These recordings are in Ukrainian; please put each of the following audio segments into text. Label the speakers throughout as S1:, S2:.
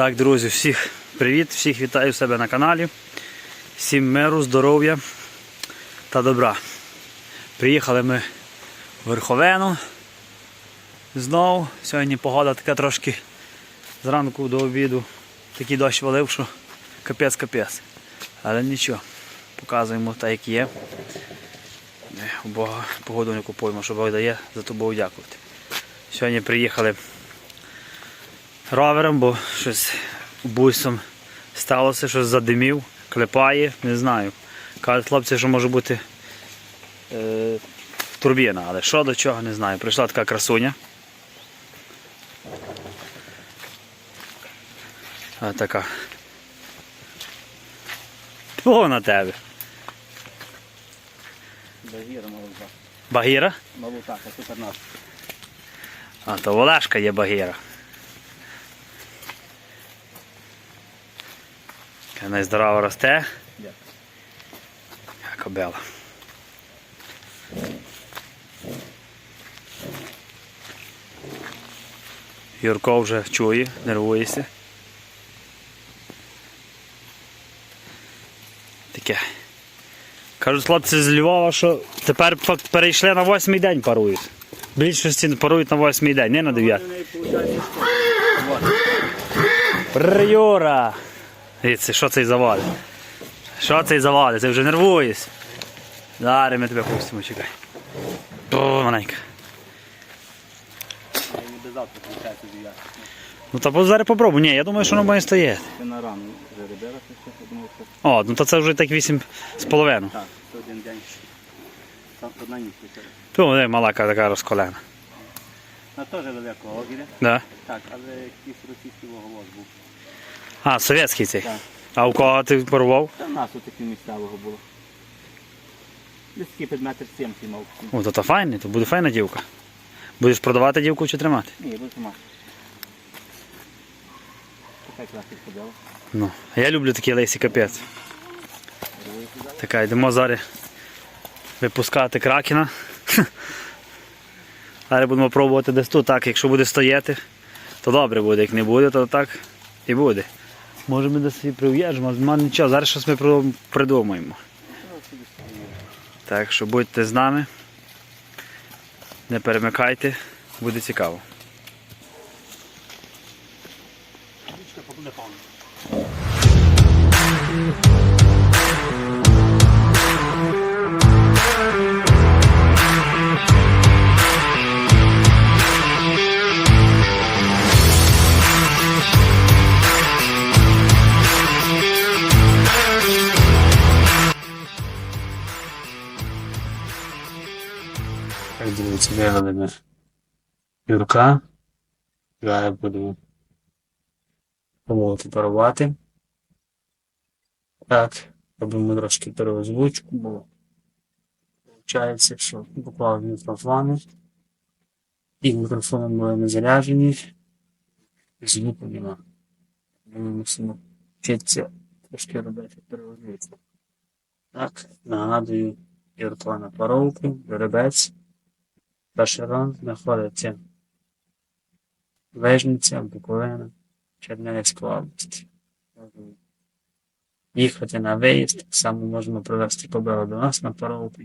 S1: Так, друзі, всіх привіт, всіх вітаю себе на каналі. Всім миру, здоров'я та добра. Приїхали ми в Верховену. Знову. Сьогодні погода така трошки зранку до обіду. Такий дощ валив, що капець-капець. Але нічого, показуємо так, як є. Е, Бога погоду не купуємо, що Бог дає, за то Богу дякувати. Сьогодні приїхали ровером, бо щось бусом сталося, щось задимів, клепає, не знаю. Кажуть хлопці, що може бути е, турбіна, але що до чого, не знаю. Прийшла така красуня. А така. Тьфу на тебе.
S2: Багіра молока.
S1: Багіра?
S2: Молока, це супер наш.
S1: А, то Олешка є багіра. Вона здорово росте. Як кобела. Юрко вже чує, нервується. Таке. Кажуть хлопці з Львова, що тепер перейшли на восьмий день парують. Більшості парують на восьмий день, не на дев'ятий. Юра! Дивіться, що цей завалить? Що цей завалить? Ти вже нервуєш. Зараз ми тебе пустимо, чекай. О, маленька. Ну та зараз попробуй. Ні, я думаю, що воно має стояти.
S2: Це на рану вже це що
S1: О, ну то це вже так вісім з половиною.
S2: так, це один день. Там одна ніч вчора.
S1: Ту малака така розколена.
S2: На теж великого огіря.
S1: Да?
S2: Так, але якийсь російський вуголос був.
S1: А, совєтський цей.
S2: Так.
S1: А у кого ти порвав?
S2: Та в нас отакий місцевого було. Десь такий під метр сімки мав.
S1: О, то то файний, то буде файна дівка. Будеш продавати дівку чи тримати?
S2: Ні, буду мати. Така класна ходила.
S1: Ну, а я люблю такі лисі капець. Така, йдемо зараз випускати кракена. Зараз будемо пробувати десь тут. Так, якщо буде стояти, то добре буде. Як не буде, то так і буде. Може ми десь і прив'яжемо, нема нічого. Зараз щось ми придумаємо. Так що будьте з нами. Не перемикайте, буде цікаво. Ми Юрка. Зараз будемо помолити парувати. Так, робимо трошки переозвучку, бо виходить, що поклав мікрофони. І мікрофони були не заряджені. Звуку нема. Ми мусимо вчитися трошки робити переозвучку. Так, нагадую, Юрко на паровку, жеребець. Раунд знаходиться Вежниця, Буковина, Чернівецька область. Їхати на виїзд, так само можемо привезти кобилу до нас на паровку.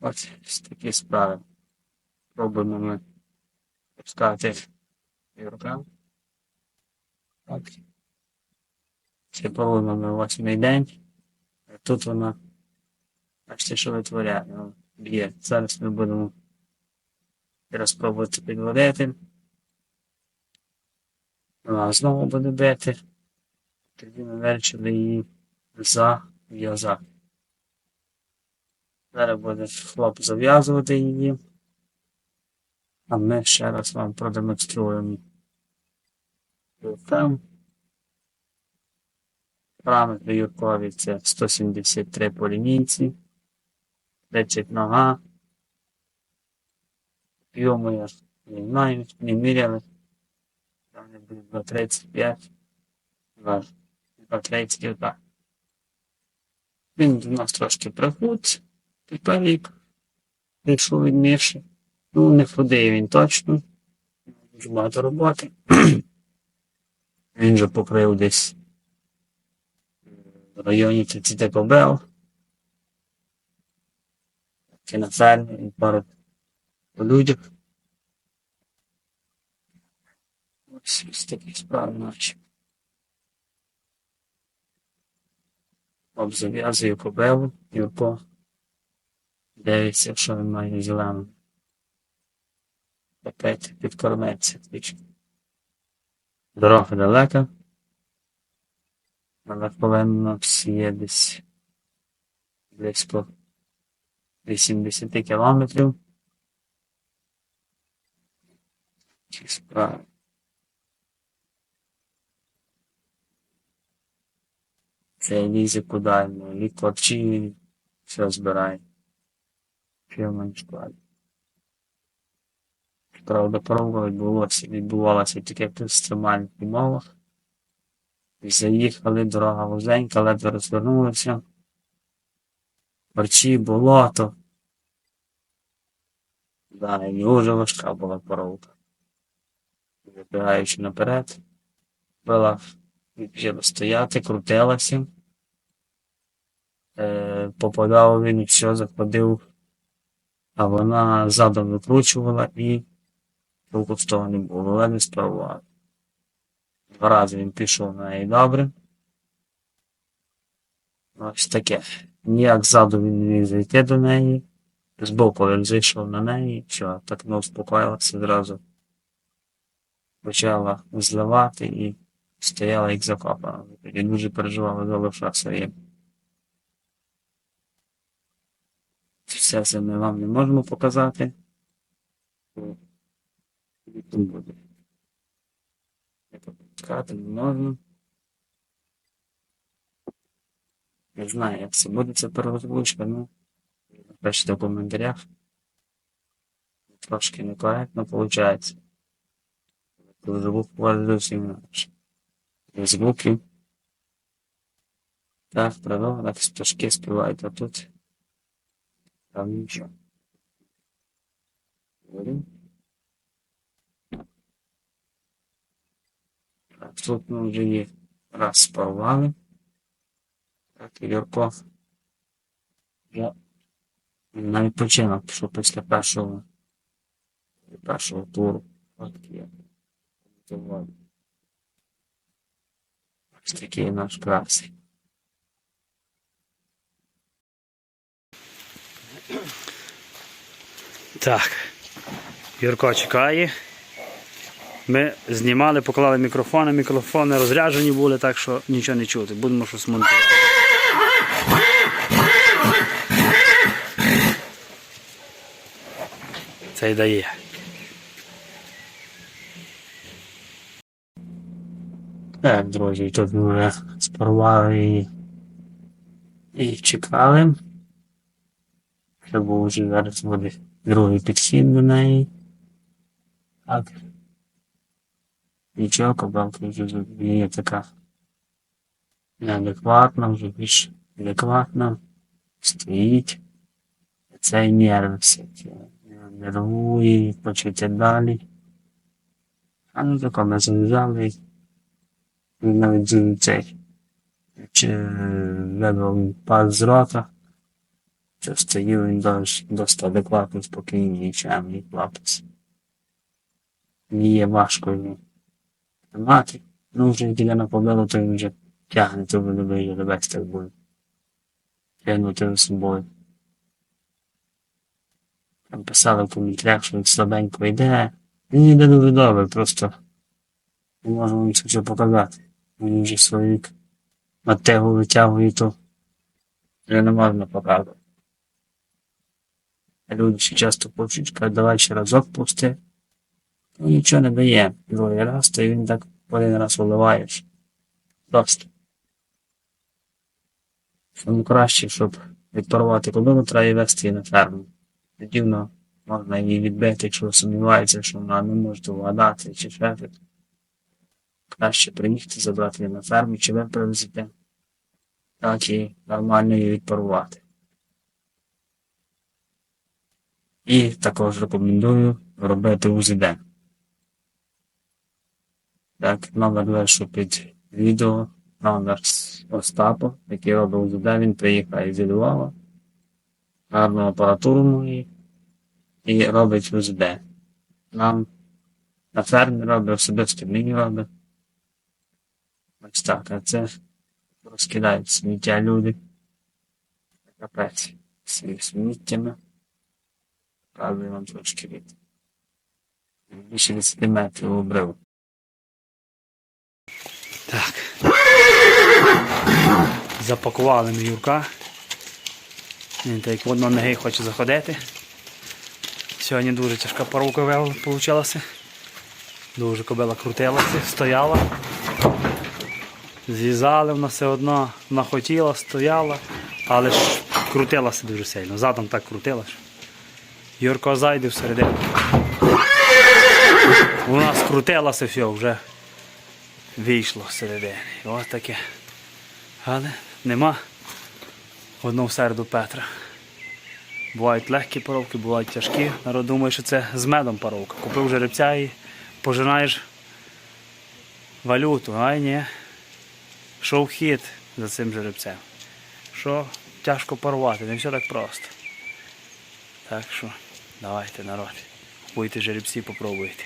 S1: Ось такі справи. Пробуємо ми пускати Юрка. Це пробуємо ми восьмий день. Тут вона бачите, що витворяє. Ну, Б'є. Зараз ми будемо розпробувати підводити. Вона знову буде бити. Тоді ми вирішили її зав'язати. Зараз буде хлоп зав'язувати її. А ми ще раз вам продемонструємо. Там. Параметри Юркові це 173 по лінійці. 30 нога. Йому не знаю, не міряли. Там не буде 235. 230 отак. Він до нас трошки прихуд. Тепер рік. Прийшов від Міші. Ну, не ходив він точно. Дуже багато роботи. Він же покрив десь в районі 30 кобел. Фермі, і пару по людях. Ось ось такі справи наші. Обзав'язую кобелу, Юрко. Дивиться, що він має зелену. Опять підкормиться трішки. Дорога далека. Але повинно всі є десь близько 80 кілометрів. Це лізе куди, ну, і все збирає. Фірма складі. Правда, пробували, відбулося, відбувалося таке в екстремальних умовах. Заїхали, дорога вузенька, ледве розвернулися. Парчі, болото. Да, і дуже важка була поровка. Вибігаючи наперед, почала стояти, крутилася. Е, попадав він і все, заходив, а вона задом викручувала і толку з того не було, але не справувала. Два рази він пішов на неї добре. Ось таке. Ніяк ззаду він не міг зайти до неї. Збоку він зайшов на неї, що так не успокоїлася зразу. Почала зливати і стояла як закопана. І дуже переживала за лиша своє. Все це ми вам не можемо показати. Не пропускати не можна. Не знаю, як це буде ця переозвучка, ну. Напишіть в коментарях. Трошки некоректно виходить. Коли звук говорить зовсім інакше. Звуків. Так, так пташки співають, а тут. Там нічого. Так, тут ми вже її раз спарували. Юрко. Я на відпочинок пішов після першого, першого туру. От є. Ось такий наш красий. Так. Юрко чекає. Ми знімали, поклали мікрофони, мікрофони розряджені були, так що нічого не чути. Будемо щось монтувати. Це дає. Так, друзі, тут ми вже спарували і, і чекали. Це був вже зараз буде другий підхід до неї. Так. Нічого, кобалка вже є така неадекватна, вже більш адекватна. Стоїть. Цей нервився. Нервує, почуття далі. А ну тако ми зав'язали. І навіть цей. Вибрав пас з рота. Що стоїв він досить, адекватно, спокійний чемний хлопець. Мені є важко його тримати. Ну, вже як іде на побилу, то він вже тягне, то він вийде до буде. Тягнути за собою. Писали в коментарях, що він слабенько йде. Він йде дуже добре, просто не можу вам це все показати. Він вже свій вік на тегу витягує, то вже не можна показувати. Люди ще часто хочуть, кажуть, давай ще разок пусти. Ну, нічого не дає. Другий раз, то він так один раз виливаєш. Просто. Тому краще, щоб відпарувати кобилу, треба її вести на ферму. Тоді воно можна її відбити, якщо сумнівається, що вона не може вгадати чи ще. Краще приїхати, забрати її на ферму, чи ви привезете, так і нормально її відпарувати. І також рекомендую робити УЗД. Так, номер лишу під відео, номер Остапа, який робив УЗД, він приїхав зі Львова, гарну апаратуру має і робить УЗД. Нам на фермі робить, особисто мені робить. Ось так, а це розкидають сміття люди. Капець. Свій сміттями. Показую вам трошки від. Більше 10 метрів обрив.
S3: Так. Запакували ми Юрка. Він так в ноги хоче заходити. Сьогодні дуже тяжка паровка вийшла. Дуже кобила крутилася, стояла. Зв'язали вона все одно, вона хотіла, стояла, але ж крутилася дуже сильно. Задом так крутила. що. Юрко зайде всередину. У нас крутилося все вже вийшло всередині. Ось таке. Але нема одного середу Петра. Бувають легкі паровки, бувають тяжкі. Народ думає, що це з медом паровка. Купив жеребця і пожинаєш валюту. Ай ні. Що вхід за цим жеребцем. Що тяжко парувати, не все так просто. Так що давайте, народ. Будьте жеребці, попробуйте.